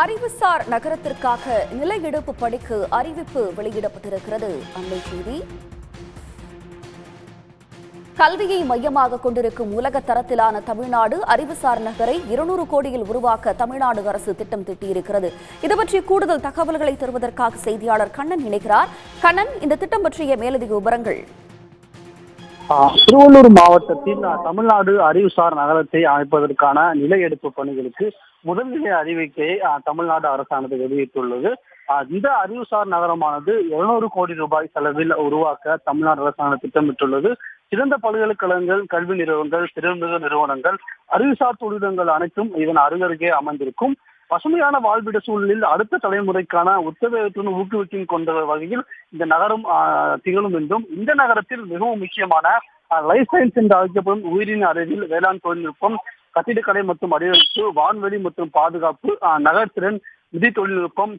அறிவுசார் நகரத்திற்காக நில எடுப்பு பணிக்கு அறிவிப்பு வெளியிடப்பட்டிருக்கிறது. அண்மை செய்தி. கல்வியை மையமாக கொண்டிருக்கும் உலக தரத்திலான தமிழ்நாடு அறிவுசார் நகரை இருநூறு கோடியில் உருவாக்க தமிழ்நாடு அரசு திட்டம் திட்டியிருக்கிறது. இது பற்றி கூடுதல் தகவல்களை தருவதற்காக செய்தியாளர் கண்ணன் இணைகிறார். கண்ணன் இந்த திட்டம் பற்றிய மேலதிக விவரங்கள். திருவள்ளூர் மாவட்டத்தில் தமிழ்நாடு அறிவுசார் நகரத்தை அமைப்பதற்கான நில எடுப்பு பணிகளுக்கு முதல்நிலை அறிவிக்கையை தமிழ்நாடு அரசானது வெளியிட்டுள்ளது. இந்த அறிவுசார் நகரமானது இருநூறு கோடி ரூபாய் செலவில் உருவாக்க தமிழ்நாடு அரசாங்கம் திட்டமிட்டுள்ளது. சிறந்த பல்கலைக்கழகங்கள் கல்வி நிறுவனங்கள் திறன்மிகு நிறுவனங்கள் அறிவுசார் தொழிலகங்கள் அனைத்தும் இதன் அருகருகே அமைந்திருக்கும். பசுமையான வாழ்விட சூழலில் அடுத்த தலைமுறைக்கான உத்தரவுடன் ஊக்குவிக்கும் கொண்ட வகையில் இந்த நகரம் ஆஹ், திகழும் என்றும் இந்த நகரத்தில் மிகவும் முக்கியமான லைஃப் சயின்ஸ் என்று அழைக்கப்படும் உயிரின் அறிவில் வேளாண் தொழில்நுட்பம் கட்டிடக்கலை மற்றும் வடிவமைப்பு வான்வெளி மற்றும் பாதுகாப்பு ஆஹ், நகர்த்திறன் நிதி தொழில்நுட்பம்